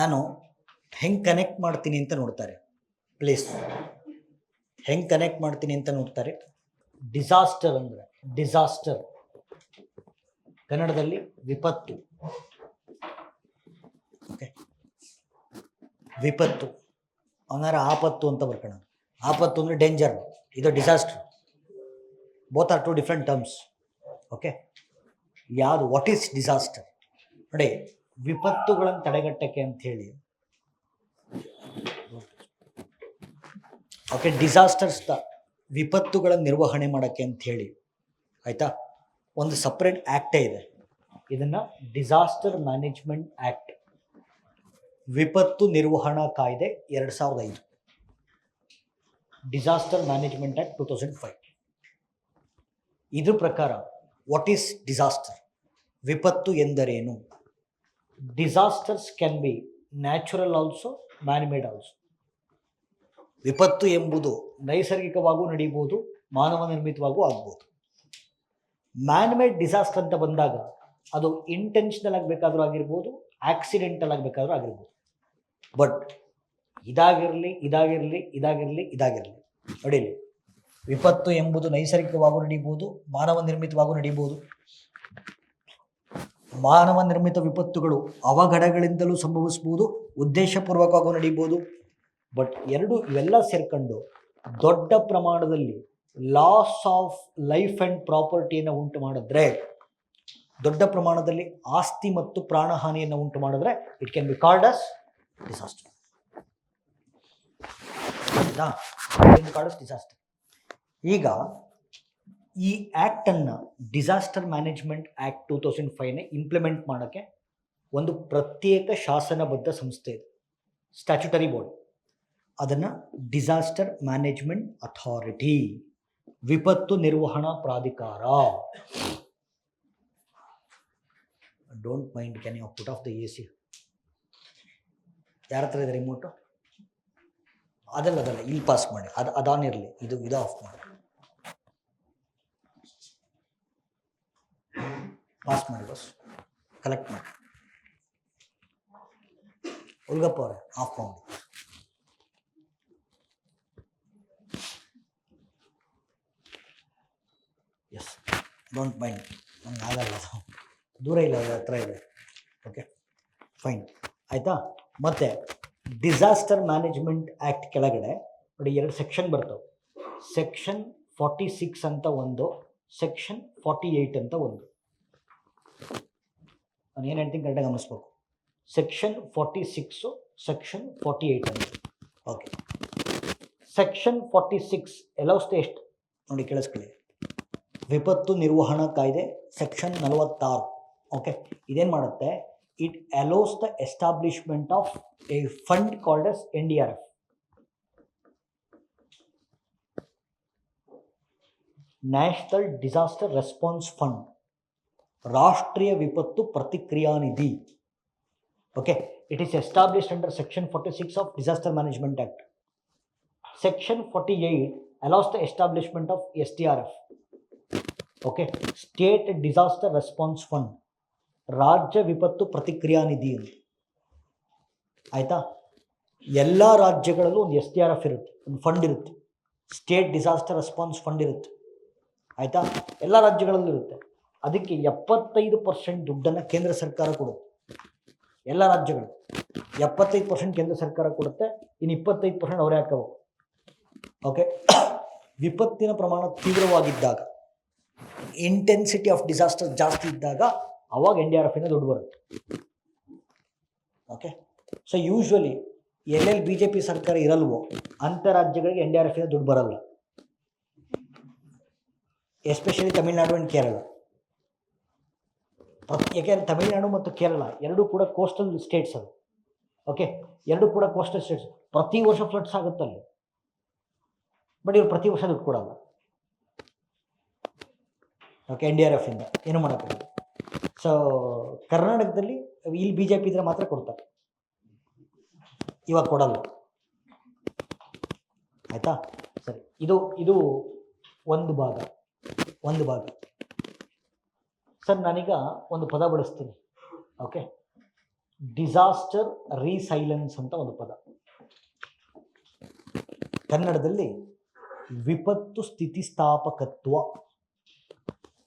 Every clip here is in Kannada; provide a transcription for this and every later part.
ನಾನು ಹೆಂಗೆ ಕನೆಕ್ಟ್ ಮಾಡ್ತೀನಿ ಅಂತ ನೋಡ್ತಾರೆ. ಪ್ಲೇಸ್ ಹೆಂಗೆ ಕನೆಕ್ಟ್ ಮಾಡ್ತೀನಿ ಅಂತ ನೋಡ್ತಾರೆ. ಡಿಸಾಸ್ಟರ್ ಅಂದರೆ ಡಿಸಾಸ್ಟರ್ ಕನ್ನಡದಲ್ಲಿ ವಿಪತ್ತು. ಓಕೆ ವಿಪತ್ತು. ಅವನಾರ ಆಪತ್ತು ಅಂತ ಬರ್ಕೋಣ. ಆಪತ್ತು ಅಂದರೆ ಡೇಂಜರ್ ಇದು disaster both are two different terms okay ಯಾವುದು ವಾಟ್ ಈಸ್ ಡಿಸಾಸ್ಟರ್ ನೋಡಿ ವಿಪತ್ತುಗಳನ್ನು ತಡೆಗಟ್ಟಕ್ಕೆ ಅಂತ ಹೇಳಿ. ಓಕೆ ಡಿಸಾಸ್ಟರ್ಸ್ ವಿಪತ್ತುಗಳನ್ನು ನಿರ್ವಹಣೆ ಮಾಡೋಕ್ಕೆ ಅಂತ ಹೇಳಿ. ಆಯಿತಾ? ಒಂದು ಸಪ್ರೇಟ್ ಆ್ಯಕ್ಟೇ ಇದೆ. ಇದನ್ನು ಡಿಸಾಸ್ಟರ್ ಮ್ಯಾನೇಜ್ಮೆಂಟ್ ಆ್ಯಕ್ಟ್ ವಿಪತ್ತು ನಿರ್ವಹಣಾ ಕಾಯ್ದೆ ಎರಡು ಸಾವಿರದ ಐದು. Disaster management act two thousand five ಇದ್ರ ಪ್ರಕಾರ ವಾಟ್ ಈಸ್ ಡಿಸಾಸ್ಟರ್ ವಿಪತ್ತು ಎಂದರೇನು? Disasters can be natural also manmade also ವಿಪತ್ತು ಎಂಬುದು ನೈಸರ್ಗಿಕವಾಗೂ ನಡೀಬೋದು ಮಾನವ ನಿರ್ಮಿತವಾಗೂ ಆಗ್ಬೋದು. ಮ್ಯಾನ್ಮೇಡ್ ಡಿಸಾಸ್ಟರ್ ಅಂತ ಬಂದಾಗ ಅದು ಇಂಟೆನ್ಷನಲ್ ಆಗಬೇಕಾದ್ರೂ ಆಗಿರ್ಬೋದು ಆಕ್ಸಿಡೆಂಟಲ್ ಆಗಬೇಕಾದ್ರೂ ಆಗಿರ್ಬೋದು. ಬಟ್ ಇದಾಗಿರಲಿ ಇದಾಗಿರಲಿ ಇದಾಗಿರಲಿ ಇದಾಗಿರಲಿ. ನಡೀಲಿ ವಿಪತ್ತು ಎಂಬುದು ನೈಸರ್ಗಿಕವಾಗೂ ನಡೀಬೋದು ಮಾನವ ನಿರ್ಮಿತವಾಗೂ ನಡೀಬೋದು. ಮಾನವ ನಿರ್ಮಿತ ವಿಪತ್ತುಗಳು ಅವಘಡಗಳಿಂದಲೂ ಸಂಭವಿಸ್ಬೋದು ಉದ್ದೇಶಪೂರ್ವಕವಾಗೂ ನಡೀಬೋದು ಬಟ್ ಎರಡು ಇವೆಲ್ಲ ಸೇರ್ಕೊಂಡು ದೊಡ್ಡ ಪ್ರಮಾಣದಲ್ಲಿ ಲಾಸ್ ಆಫ್ ಲೈಫ್ ಆ್ಯಂಡ್ ಪ್ರಾಪರ್ಟಿಯನ್ನು ಉಂಟು ಮಾಡಿದ್ರೆ, ದೊಡ್ಡ ಪ್ರಮಾಣದಲ್ಲಿ ಆಸ್ತಿ ಮತ್ತು ಪ್ರಾಣಹಾನಿಯನ್ನು ಉಂಟು ಮಾಡಿದ್ರೆ it can be called as disaster called as disaster ಈಗ ಈ ಆ್ಯಕ್ಟನ್ನು disaster management act two thousand ಫೈವ್ನ implement ಮಾಡೋಕ್ಕೆ ಒಂದು ಪ್ರತ್ಯೇಕ ಶಾಸನಬದ್ಧ ಸಂಸ್ಥೆ ಇದೆ. ಸ್ಟ್ಯಾಚ್ಯುಟರಿ ಬೋರ್ಡ್ ಅದನ್ನು ಡಿಸಾಸ್ಟರ್ ಮ್ಯಾನೇಜ್ಮೆಂಟ್ ಅಥಾರಿಟಿ ವಿಪತ್ತು ನಿರ್ವಹಣಾ ಪ್ರಾಧಿಕಾರ. Don't mind can you put off the A C ಯಾರ ಹತ್ರ ಇದೆ ರಿಮೋಟು ಅದಲ್ಲ ಅದಲ್ಲ, ಇಲ್ಲಿ ಪಾಸ್ ಮಾಡಿ. ಅದು ಅದಾನಿರಲಿ ಇದು ಇದು ಆಫ್ ಮಾಡಿ. ಪಾಸ್ ಮಾಡಿ ಬಸ್ ಕಲೆಕ್ಟ್ ಮಾಡಿ ಉಲ್ಗಪ್ಪ ಅವರೇ ಆಫ್ ಮಾಡಿ ಎಸ್ ಡೋಂಟ್ ಮೈಂಡ್ ನಂಗೆ ಆಗಲ್ಲ. ದೂರ ಇಲ್ಲ ಅದ್ರ ಹತ್ರ ಇದೆ. ಓಕೆ ಫೈನ್ ಆಯಿತಾ? ಮತ್ತೆ ಡಿಸಾಸ್ಟರ್ ಮ್ಯಾನೇಜ್ಮೆಂಟ್ ಆ್ಯಕ್ಟ್ ಕೆಳಗಡೆ, ನೋಡಿ ಎರಡು ಸೆಕ್ಷನ್ ಬರ್ತವೆ. ಸೆಕ್ಷನ್ ಫಾರ್ಟಿ ಸಿಕ್ಸ್ ಅಂತ ಒಂದು ಸೆಕ್ಷನ್ ಫಾರ್ಟಿ ಏಯ್ಟ್ ಅಂತ ಒಂದು. ನಾನು ಏನು ಹೇಳ್ತೀನಿ ಕರೆಕ್ಟಾಗಿ ಗಮನಿಸ್ಬೇಕು. Section forty six section forty eight ಅಂತ. ಓಕೆ ಸೆಕ್ಷನ್ ಫಾರ್ಟಿ ಸಿಕ್ಸ್ ದ ಎಷ್ಟು? ನೋಡಿ ಕೇಳಿಸ್ಕೊಳ್ಳಿ. ವಿಪತ್ತು ನಿರ್ವಹಣಾ ಕಾಯ್ದೆ ಸೆಕ್ಷನ್ ನಲವತ್ತಾರು. ಓಕೆ ಇದೇನು ಮಾಡುತ್ತೆ? It allows the establishment of a fund called S N D R F national disaster response fund ರಾಷ್ಟ್ರೀಯ ವಿಪತ್ತು ಪ್ರತಿಕ್ರಿಯಾ ನಿಧಿ okay it is established under section forty six of disaster management act section forty eight allows the establishment of S T R F okay state disaster response fund ರಾಜ್ಯ ವಿಪತ್ತು ಪ್ರತಿಕ್ರಿಯಾ ನಿಧಿ ಅಂತ ಆಯಿತಾ ಎಲ್ಲ ರಾಜ್ಯಗಳಲ್ಲೂ ಒಂದು ಎಸ್ ಟಿ ಆರ್ ಎಫ್ ಇರುತ್ತೆ ಒಂದು ಫಂಡ್ ಇರುತ್ತೆ ಸ್ಟೇಟ್ ಡಿಸಾಸ್ಟರ್ ರೆಸ್ಪಾನ್ಸ್ ಫಂಡ್ ಇರುತ್ತೆ ಆಯಿತಾ ಎಲ್ಲ ರಾಜ್ಯಗಳಲ್ಲೂ ಇರುತ್ತೆ ಅದಕ್ಕೆ ಎಪ್ಪತ್ತೈದು ಪರ್ಸೆಂಟ್ ದುಡ್ಡನ್ನು ಕೇಂದ್ರ ಸರ್ಕಾರ ಕೊಡುತ್ತೆ. ಎಲ್ಲ ರಾಜ್ಯಗಳು ಎಪ್ಪತ್ತೈದು ಪರ್ಸೆಂಟ್ ಕೇಂದ್ರ ಸರ್ಕಾರ ಕೊಡುತ್ತೆ ಇನ್ನು ಇಪ್ಪತ್ತೈದು ಪರ್ಸೆಂಟ್ ಅವರೇ ಹಾಕಬೇಕು. ಓಕೆ ವಿಪತ್ತಿನ ಪ್ರಮಾಣ ತೀವ್ರವಾಗಿದ್ದಾಗ ಇಂಟೆನ್ಸಿಟಿ ಆಫ್ ಡಿಸಾಸ್ಟರ್ ಜಾಸ್ತಿ ಇದ್ದಾಗ ಅವಾಗ ಎನ್ ಡಿ ಆರ್ ಎಫ್ನ ದುಡ್ಡು ಬರುತ್ತೆ. ಓಕೆ ಸೊ ಯೂಶ್ವಲಿ ಎಲ್ಲೆಲ್ಲಿ ಬಿ ಜೆ ಪಿ ಸರ್ಕಾರ ಇರಲ್ವೋ ಅಂಥ ರಾಜ್ಯಗಳಿಗೆ ಎನ್ ಡಿ ಆರ್ ಎಫ್ನ ದುಡ್ಡು ಬರಲ್ಲ. ಎಸ್ಪೆಷಲಿ ತಮಿಳ್ನಾಡು ಆ್ಯಂಡ್ ಕೇರಳ ಯಾಕೆಂದರೆ ತಮಿಳುನಾಡು ಮತ್ತು ಕೇರಳ ಎರಡೂ ಕೂಡ ಕೋಸ್ಟಲ್ ಸ್ಟೇಟ್ಸ್ ಅದು. ಓಕೆ ಎರಡೂ ಕೂಡ ಕೋಸ್ಟಲ್ ಸ್ಟೇಟ್ಸ್ ಪ್ರತಿ ವರ್ಷ ಫ್ಲಡ್ಸ್ ಆಗುತ್ತೆ ಅಲ್ಲಿ. ಬಟ್ ಇವ್ರು ಪ್ರತಿ ವರ್ಷ ದುಡ್ಡು ಕೊಡಲ್ಲ. Okay N D R F ಇಂದ ಏನು ಮಾಡೋಕ್ಕಾಗಲ್ಲ ಸೊ ಕರ್ನಾಟಕದಲ್ಲಿ ಇಲ್ಲಿ ಬಿ ಜೆ ಪಿ ಇದ್ರೆ ಮಾತ್ರ ಕೊಡ್ತಾರೆ. ಇವಾಗ ಕೊಡಲ್ಲ. ಆಯಿತಾ? ಸರಿ, ಇದು ಇದು ಒಂದು ಭಾಗ. ಒಂದು ಭಾಗ. ಸರ್, ನಾನೀಗ ಒಂದು ಪದ ಬಳಸ್ತೀನಿ. ಓಕೆ ಡಿಸಾಸ್ಟರ್ ರೀಸೈಲೆನ್ಸ್ ಅಂತ ಒಂದು ಪದ. ಕನ್ನಡದಲ್ಲಿ ವಿಪತ್ತು ಸ್ಥಿತಿಸ್ಥಾಪಕತ್ವ.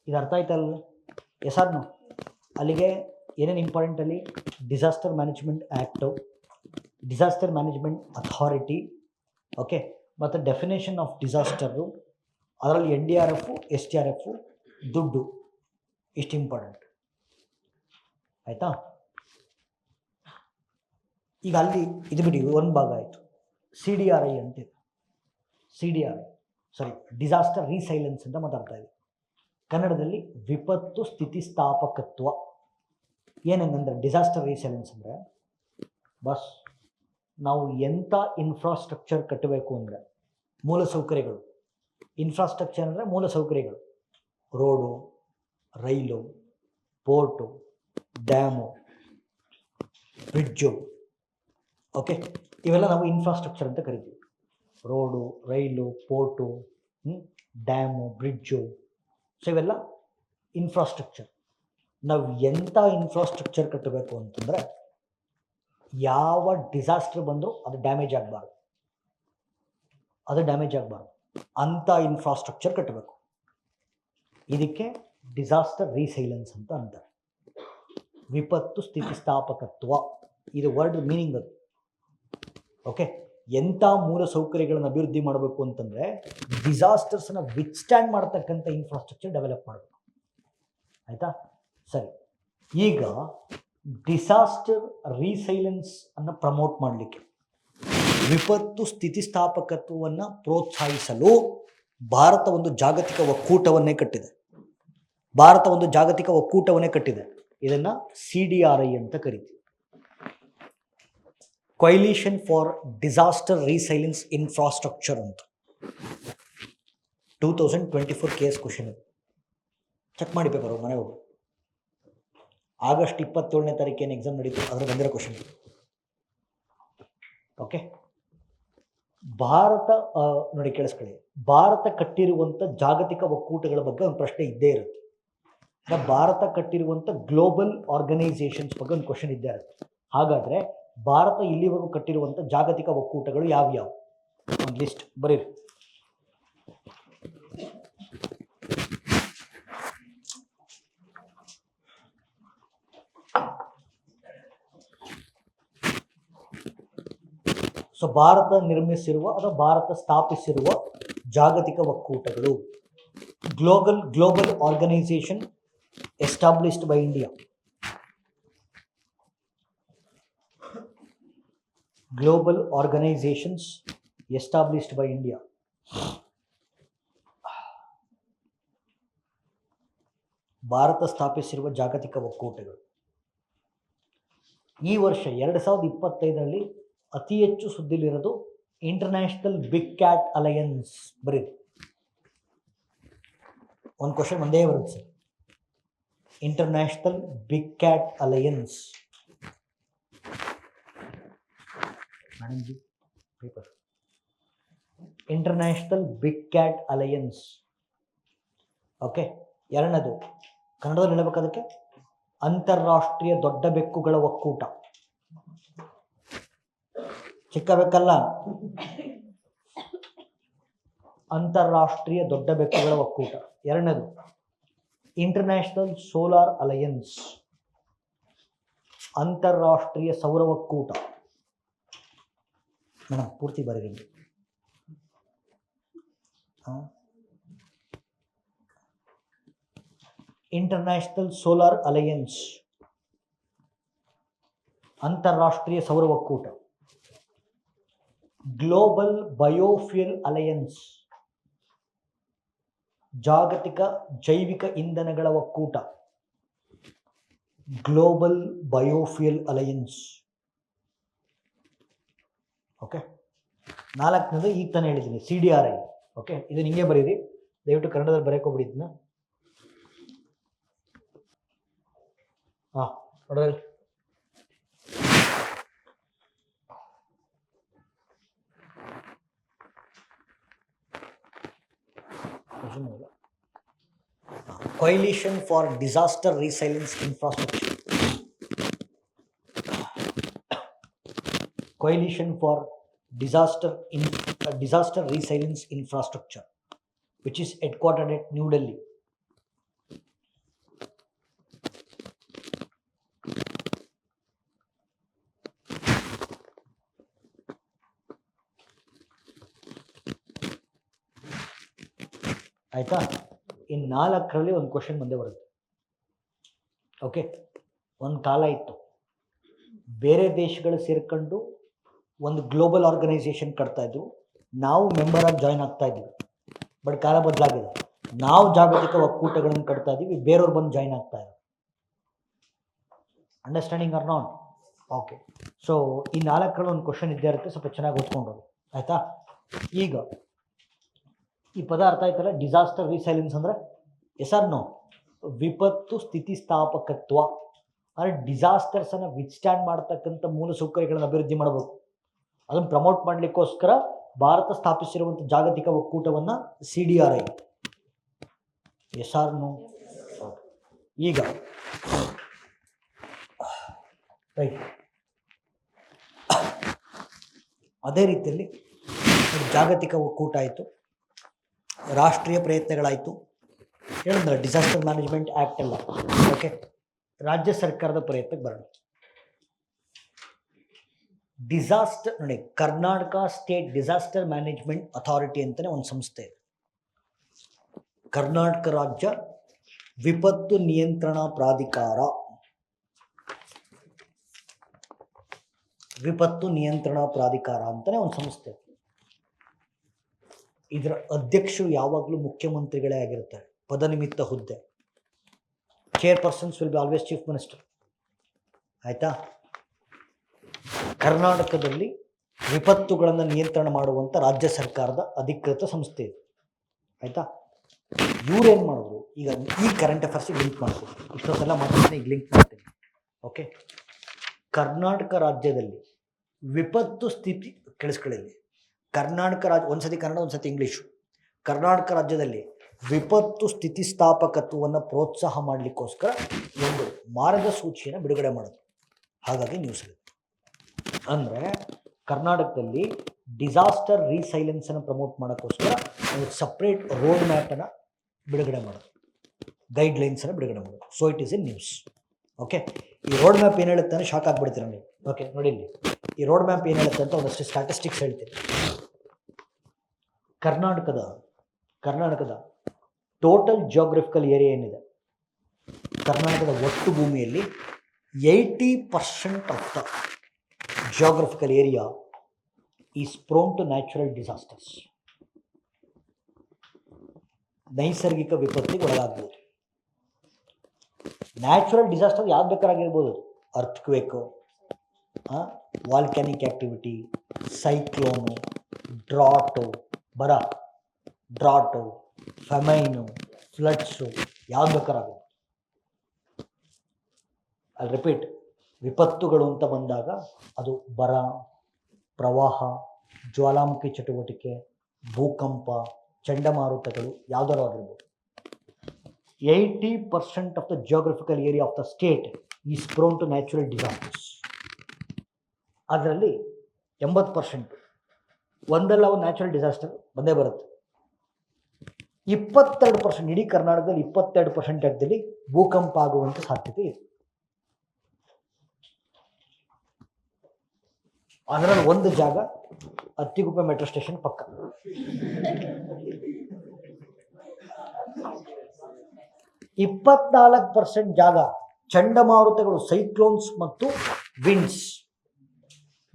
ಇದು ಅರ್ಥ ಆಯ್ತಲ್ಲ ಎಸ್ ಆರ್ ನೋ ಅಲ್ಲಿಗೆ ಏನೇನು ಇಂಪಾರ್ಟೆಂಟ್ ಅಲ್ಲಿ? Disaster management act disaster management authority okay ಮತ್ತು ಡೆಫಿನೇಷನ್ ಆಫ್ ಡಿಸಾಸ್ಟರು ಅದರಲ್ಲಿ N D R F S T R F ದುಡ್ಡು. ಇಷ್ಟು ಇಂಪಾರ್ಟೆಂಟ್ ಆಯಿತಾ? ಈಗ ಅಲ್ಲಿ, ಇದು ಬಿಡಿ ಒಂದು ಭಾಗ ಆಯಿತು. ಸಿ ಡಿ ಆರ್ ಐ ಅಂತಿದೆ C D R I sorry disaster resilience ಅಂತ ಮಾತಾಡ್ತಾ ಇದೆ. ಕನ್ನಡದಲ್ಲಿ ವಿಪತ್ತು ಸ್ಥಿತಿಸ್ಥಾಪಕತ್ವ. ಏನಂಗಂದ್ರೆ ಡಿಸಾಸ್ಟರ್ ರೀಸೈಲೆನ್ಸ್ ಅಂದರೆ, ಬಸ್, ನಾವು ಎಂಥ ಇನ್ಫ್ರಾಸ್ಟ್ರಕ್ಚರ್ ಕಟ್ಟಬೇಕು ಅಂದರೆ, ಮೂಲಸೌಕರ್ಯಗಳು. ಇನ್ಫ್ರಾಸ್ಟ್ರಕ್ಚರ್ ಅಂದರೆ ಮೂಲಸೌಕರ್ಯಗಳು. Road rail port dam, bridge. Okay? ಇವೆಲ್ಲ ನಾವು ಇನ್ಫ್ರಾಸ್ಟ್ರಕ್ಚರ್ ಅಂತ ಕರಿತೀವಿ. Road, rail port dam, bridge. So ಇವೆಲ್ಲ ಇನ್ಫ್ರಾಸ್ಟ್ರಕ್ಚರ್ ನಾವು ಎಂಥ ಇನ್ಫ್ರಾಸ್ಟ್ರಕ್ಚರ್ ಕಟ್ಟಬೇಕು ಅಂತಂದರೆ ಯಾವ ಡಿಸಾಸ್ಟರ್ ಬಂದರೂ ಅದು ಡ್ಯಾಮೇಜ್ ಆಗಬಾರ್ದು. ಅದು ಡ್ಯಾಮೇಜ್ ಆಗಬಾರ್ದು. ಅಂಥ ಇನ್ಫ್ರಾಸ್ಟ್ರಕ್ಚರ್ ಕಟ್ಟಬೇಕು. ಇದಕ್ಕೆ ಡಿಸಾಸ್ಟರ್ ರೀಸೈಲೆನ್ಸ್ ಅಂತ ಅಂತಾರೆ. ವಿಪತ್ತು ಸ್ಥಿತಿಸ್ಥಾಪಕತ್ವ, ಇದು ವರ್ಡ್ ಮೀನಿಂಗ್ ಅದು. ಓಕೆ ಎಂಥ ಮೂಲ ಸೌಕರ್ಯಗಳನ್ನು ಅಭಿವೃದ್ಧಿ ಮಾಡಬೇಕು ಅಂತಂದರೆ ಡಿಸಾಸ್ಟರ್ಸನ್ನು ವಿತ್ಸ್ಟ್ಯಾಂಡ್ ಮಾಡ್ತಕ್ಕಂಥ ಇನ್ಫ್ರಾಸ್ಟ್ರಕ್ಚರ್ ಡೆವಲಪ್ ಮಾಡಬೇಕು. ಆಯಿತಾ? ಸರಿ. ಈಗ ಡಿಸಾಸ್ಟರ್ ರೀಸೈಲೆನ್ಸ್ ಅನ್ನು ಪ್ರಮೋಟ್ ಮಾಡಲಿಕ್ಕೆ, ವಿಪತ್ತು ಸ್ಥಿತಿಸ್ಥಾಪಕತ್ವವನ್ನು ಪ್ರೋತ್ಸಾಹಿಸಲು ಭಾರತ ಒಂದು ಜಾಗತಿಕ ಒಕ್ಕೂಟವನ್ನೇ ಕಟ್ಟಿದೆ. ಭಾರತ ಒಂದು ಜಾಗತಿಕ ಒಕ್ಕೂಟವನ್ನೇ ಕಟ್ಟಿದೆ. ಇದನ್ನು ಸಿ ಡಿ ಆರ್ ಐ ಅಂತ ಕರಿತೀವಿ. Coalition for disaster resilience infrastructure ಅಂತ. Two thousand twenty four K S question check ಮಾಡಿ ಮನೆ ಹೋಗಿ. ಆಗಸ್ಟ್ ಇಪ್ಪತ್ತೇಳನೇ ತಾರೀಕು ಏನು ಎಕ್ಸಾಮ್ ನಡೀತು ಅದ್ರ ಬಂದಿರೋ ಕ್ವಶನ್ ಓಕೆ ಭಾರತ ನೋಡಿ ಕೇಳಿಸ್ಕೊಳ್ಳಿ. ಭಾರತ ಕಟ್ಟಿರುವಂಥ ಜಾಗತಿಕ ಒಕ್ಕೂಟಗಳ ಬಗ್ಗೆ ಒಂದು ಪ್ರಶ್ನೆ ಇದ್ದೇ ಇರುತ್ತೆ. ಭಾರತ ಕಟ್ಟಿರುವಂಥ ಗ್ಲೋಬಲ್ ಆರ್ಗನೈಸೇಷನ್ಸ್ ಬಗ್ಗೆ ಒಂದು ಕ್ವಶನ್ ಇದ್ದೇ ಇರುತ್ತೆ ಹಾಗಾದ್ರೆ ಭಾರತ ಇಲ್ಲಿವರೆಗೂ ಕಟ್ಟಿರುವಂಥ ಜಾಗತಿಕ ಒಕ್ಕೂಟಗಳು ಯಾವ್ಯಾವು? ಒಂದು ಲಿಸ್ಟ್ ಬರೀರಿ. ಸೊ ಭಾರತ ನಿರ್ಮಿಸಿರುವ ಅಥವಾ ಭಾರತ ಸ್ಥಾಪಿಸಿರುವ ಜಾಗತಿಕ ಒಕ್ಕೂಟಗಳು. Global global organisation established by India global organisations established by India Bharat ಸ್ಥಾಪಿಸಿರುವ ಜಾಗತಿಕ ಒಕ್ಕೂಟಗಳು. ಈ ವರ್ಷ ಎರಡು ಸಾವಿರದ ಇಪ್ಪತ್ತೈದರಲ್ಲಿ ಅತಿ ಹೆಚ್ಚು ಸುದ್ದಿಲಿರೋದು ಇಂಟರ್ನ್ಯಾಷನಲ್ ಬಿಗ್ ಕ್ಯಾಟ್ ಅಲಯನ್ಸ್ ಬರೀ ಒಂದು ಕ್ವಶನ್ ಒಂದೇ ಬರುತ್ತೆ sir. International big cat alliance paper international big cat alliance okay ಎರಡನೇದು. ಕನ್ನಡದಲ್ಲಿ ಹೇಳಬೇಕು ಅದಕ್ಕೆ? ಅಂತಾರಾಷ್ಟ್ರೀಯ ದೊಡ್ಡ ಬೆಕ್ಕುಗಳ ಒಕ್ಕೂಟ. ಚಿಕ್ಕ ಬೆಕ್ಕಲ್ಲ ಅಂತಾರಾಷ್ಟ್ರೀಯ ದೊಡ್ಡ ಬೆಕ್ಕುಗಳ ಒಕ್ಕೂಟ. ಎರಡನೇದು. ಇಂಟರ್ನ್ಯಾಷನಲ್ ಸೋಲಾರ್ ಅಲಯನ್ಸ್ ಅಂತಾರಾಷ್ಟ್ರೀಯ ಸೌರ ಒಕ್ಕೂಟ ಮೇಡಮ್ ಪೂರ್ತಿ ಬರೀರಿ ಇಂಟರ್ನ್ಯಾಷನಲ್ ಸೋಲಾರ್ ಅಲಯನ್ಸ್ ಅಂತಾರಾಷ್ಟ್ರೀಯ ಸೌರ ಒಕ್ಕೂಟ ಗ್ಲೋಬಲ್ ಬಯೋಫ್ಯೂಯಲ್ ಅಲಯನ್ಸ್ ಜಾಗತಿಕ ಜೈವಿಕ ಇಂಧನಗಳ ಒಕ್ಕೂಟ. ಗ್ಲೋಬಲ್ ಬಯೋಫ್ಯೂಯಲ್ ಅಲಯನ್ಸ್ ಓಕೆ ನಾಲ್ಕನೇದು ಈಗ ತಾನೇ ಹೇಳಿದ್ದೀನಿ C D R I okay ಇದು ಹಿಂಗೆ ಬರೀರಿ. ದಯವಿಟ್ಟು ಕನ್ನಡದಲ್ಲಿ ಬರೆಯೋಕೋಬಿಡಿ ಇದನ್ನ. ಹಾಂ Coalition for Disaster Resilience Infrastructure. Coalition for Disaster, in, uh, Disaster Resilience Infrastructure, which is headquartered at New Delhi. ನಾಲ್ಕರಲ್ಲಿ ಒಂದು ಕ್ವಶನ್ ಮುಂದೆ ಬರುತ್ತೆ. ಓಕೆ ಒಂದು ಕಾಲ ಇತ್ತು. ಬೇರೆ ದೇಶಗಳು ಸೇರ್ಕೊಂಡು ಒಂದು ಗ್ಲೋಬಲ್ ಆರ್ಗನೈಸೇಷನ್ ಕಟ್ತಾ ಇದ್ರು ನಾವು ಮೆಂಬರ್ ಆಗಿ ಜಾಯ್ನ್ ಆಗ್ತಾ ಇದ್ವಿ. ಬಟ್ ಕಾಲ ಬದಲಾಗಿದೆ. ನಾವು ಜಾಗತಿಕ ಒಕ್ಕೂಟಗಳನ್ನು ಕಟ್ತಾ ಇದ್ದೀವಿ ಬೇರೆಯವ್ರು ಬಂದು ಜಾಯ್ನ್ ಆಗ್ತಾ understanding or not okay so ಈ ನಾಲ್ಕರಲ್ಲಿ ಒಂದು ಕ್ವಶನ್ ಇದ್ದೇ ಇರುತ್ತೆ. ಸ್ವಲ್ಪ ಚೆನ್ನಾಗಿ ಓದ್ಕೊಂಡು ಆಯಿತಾ? ಈಗ ಈ ಪದ ಅರ್ಥ ಆಯ್ತಲ್ಲ? ಡಿಸಾಸ್ಟರ್ ರಿಸೈಲೆನ್ಸ್ ಅಂದರೆ? ಎಸ್ ಆರ್ ನೋ ವಿಪತ್ತು ಸ್ಥಿತಿಸ್ಥಾಪಕತ್ವ, ಅಂದರೆ ಡಿಸಾಸ್ಟರ್ಸನ್ನು ವಿತ್ಸ್ಟ್ಯಾಂಡ್ ಮಾಡ್ತಕ್ಕಂಥ ಮೂಲಸೌಕರ್ಯಗಳನ್ನು ಅಭಿವೃದ್ಧಿ ಮಾಡಬೇಕು. ಅದನ್ನು ಪ್ರಮೋಟ್ ಮಾಡಲಿಕ್ಕೋಸ್ಕರ ಭಾರತ ಸ್ಥಾಪಿಸಿರುವಂಥ ಜಾಗತಿಕ ಒಕ್ಕೂಟವನ್ನು C D R I is our no ಈಗ ರೈಟ್ ಅದೇ ರೀತಿಯಲ್ಲಿ ಜಾಗತಿಕ ಒಕ್ಕೂಟ ಆಯಿತು, ರಾಷ್ಟ್ರೀಯ ಪ್ರಯತ್ನಗಳಾಯಿತು ಹೇಳಿದ್ರಲ್ಲ ಡಿಸಾಸ್ಟರ್ ಮ್ಯಾನೇಜ್ಮೆಂಟ್ ಆ್ಯಕ್ಟ್ ಅಲ್ಲ ಓಕೆ ರಾಜ್ಯ ಸರ್ಕಾರದ ಪ್ರಯತ್ನಕ್ಕೆ ಬರೋಣ. ಡಿಸಾಸ್ಟರ್ ನೋಡಿ, Karnataka state disaster management authority ಅಂತಲೇ ಒಂದು ಸಂಸ್ಥೆ ಇದೆ. ಕರ್ನಾಟಕ ರಾಜ್ಯ ವಿಪತ್ತು ನಿಯಂತ್ರಣ ಪ್ರಾಧಿಕಾರ. ವಿಪತ್ತು ನಿಯಂತ್ರಣ ಪ್ರಾಧಿಕಾರ ಅಂತಲೇ ಒಂದು ಸಂಸ್ಥೆ ಇದೆ. ಇದರ ಅಧ್ಯಕ್ಷರು ಯಾವಾಗಲೂ ಮುಖ್ಯಮಂತ್ರಿಗಳೇ ಆಗಿರ್ತಾರೆ ಪದನಿಮಿತ್ತ ಹುದ್ದೆ. Chairpersons will be always chief minister ಆಯಿತಾ? ಕರ್ನಾಟಕದಲ್ಲಿ ವಿಪತ್ತುಗಳನ್ನು ನಿಯಂತ್ರಣ ಮಾಡುವಂಥ ರಾಜ್ಯ ಸರ್ಕಾರದ ಅಧಿಕೃತ ಸಂಸ್ಥೆ ಇದು. ಆಯಿತಾ? ಇವ್ರೇನು ಮಾಡಿದ್ರು? ಈಗ ಈ ಕರೆಂಟ್ ಅಫೇರ್ಸಿಗೆ ಲಿಂಕ್ ಮಾಡ್ತೀನಿ ಇಷ್ಟೊತ್ತೆಲ್ಲ ಮಾತಾಡ್ತೀನಿ, ಈಗ ಲಿಂಕ್ ಮಾಡ್ತೀನಿ. ಓಕೆ ಕರ್ನಾಟಕ ರಾಜ್ಯದಲ್ಲಿ ವಿಪತ್ತು ಸ್ಥಿತಿ, ಕೇಳಿಸ್ಕೊಳ್ಳಿ ಕರ್ನಾಟಕ ರಾಜ್ಯ ಒಂದ್ಸತಿ ಕನ್ನಡ, ಒಂದ್ಸತಿ ಇಂಗ್ಲೀಷು. ಕರ್ನಾಟಕ ರಾಜ್ಯದಲ್ಲಿ ವಿಪತ್ತು ಸ್ಥಿತಿಸ್ಥಾಪಕತ್ವವನ್ನು ಪ್ರೋತ್ಸಾಹ ಮಾಡಲಿಕ್ಕೋಸ್ಕರ ಒಂದು ಮಾರ್ಗಸೂಚಿಯನ್ನು ಬಿಡುಗಡೆ ಮಾಡೋದು ಹಾಗಾಗಿ ನ್ಯೂಸ್ ಅಂದರೆ ಕರ್ನಾಟಕದಲ್ಲಿ ಡಿಸಾಸ್ಟರ್ ರೀಸೈಲೆನ್ಸನ್ನು ಪ್ರಮೋಟ್ ಮಾಡೋಕ್ಕೋಸ್ಕರ ಒಂದು ಸಪ್ರೇಟ್ ರೋಡ್ ಮ್ಯಾಪನ್ನು ಬಿಡುಗಡೆ ಮಾಡೋದು ಗೈಡ್ಲೈನ್ಸನ್ನು ಬಿಡುಗಡೆ ಮಾಡೋದು so it is in news okay ಈ ರೋಡ್ ಮ್ಯಾಪ್ ಏನು ಹೇಳುತ್ತೆ ಅಂದರೆ ಶಾಕ್ ಆಗಿಬಿಡ್ತೀರ ನೀವು ಓಕೆ ನೋಡಿ ಇಲ್ಲಿ. ಈ ರೋಡ್ ಮ್ಯಾಪ್ ಏನು ಹೇಳುತ್ತೆ ಅಂತ ಒಂದಷ್ಟು ಸ್ಟ್ಯಾಟಿಸ್ಟಿಕ್ಸ್ ಹೇಳ್ತೀನಿ. ಕರ್ನಾಟಕದ ಕರ್ನಾಟಕದ ಟೋಟಲ್ ಜಿಯೋಗ್ರಫಿಕಲ್ ಏರಿಯಾ ಏನಿದೆ? ಕರ್ನಾಟಕದ ಒಟ್ಟು ಭೂಮಿಯಲ್ಲಿ eighty percent of the geographical area is prone to natural disasters ನೈಸರ್ಗಿಕ ವಿಪತ್ತಿಗೆ ಒಳಗಾಗ್ಬೋದು. ನ್ಯಾಚುರಲ್ ಡಿಸಾಸ್ಟರ್ ಯಾವ್ದು ಬೇಕಾಗಿರ್ಬೋದು earthquake volcanic activity cyclone drought ಬರ ಡ್ರಾಟು ಫೆಮೈನು ಫ್ಲಡ್ಸು ಯಾವ್ದು ಬೇಕಾರಾಗುತ್ತೆ ಅಲ್ಲಿ ರಿಪೀಟ್ ವಿಪತ್ತುಗಳು ಅಂತ ಬಂದಾಗ ಅದು ಬರ, ಪ್ರವಾಹ, ಜ್ವಾಲಾಮುಖಿ ಚಟುವಟಿಕೆ, ಭೂಕಂಪ, ಚಂಡಮಾರುತಗಳು ಯಾವ್ದಾರು ಆಗಿರ್ಬೋದು. Eighty percent of the geographical area of the state is prone to natural disasters ಅದರಲ್ಲಿ ಎಂಬತ್ತು ಪರ್ಸೆಂಟ್ ಒಂದಲ್ಲ ಒಂದು ನ್ಯಾಚುರಲ್ ಡಿಸಾಸ್ಟರ್ ಬಂದೇ ಬರುತ್ತೆ. ಇಪ್ಪತ್ತೆರಡು ಪರ್ಸೆಂಟ್ ಇಡೀ ಕರ್ನಾಟಕದಲ್ಲಿ ಇಪ್ಪತ್ತೆರಡು ಪರ್ಸೆಂಟ್ ಜಾಗದಲ್ಲಿ ಭೂಕಂಪ ಆಗುವಂಥ ಸಾಧ್ಯತೆ ಇದೆ. ಅದರಲ್ಲಿ ಒಂದು ಜಾಗ ಅತ್ತಿಗುಪ್ಪ ಮೆಟ್ರೋ ಸ್ಟೇಷನ್ ಪಕ್ಕ. ಇಪ್ಪತ್ನಾಲ್ಕು ಪರ್ಸೆಂಟ್ ಜಾಗ ಚಂಡಮಾರುತಗಳು ಸೈಕ್ಲೋನ್ಸ್ ಮತ್ತು ವಿಂಡ್ಸ್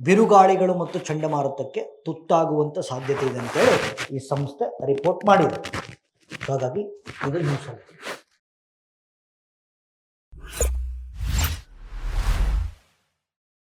ಬಿರುಗಾಳಿಗಳು ಮತ್ತು ಚಂಡಮಾರುತಕ್ಕೆ ತುತ್ತಾಗುವಂಥ ಸಾಧ್ಯತೆ ಇದೆ ಅಂತೇಳಿ ಈ ಸಂಸ್ಥೆ ರಿಪೋರ್ಟ್ ಮಾಡಿದೆ. ಹಾಗಾಗಿ ಇದು ನ್ಯೂಸ್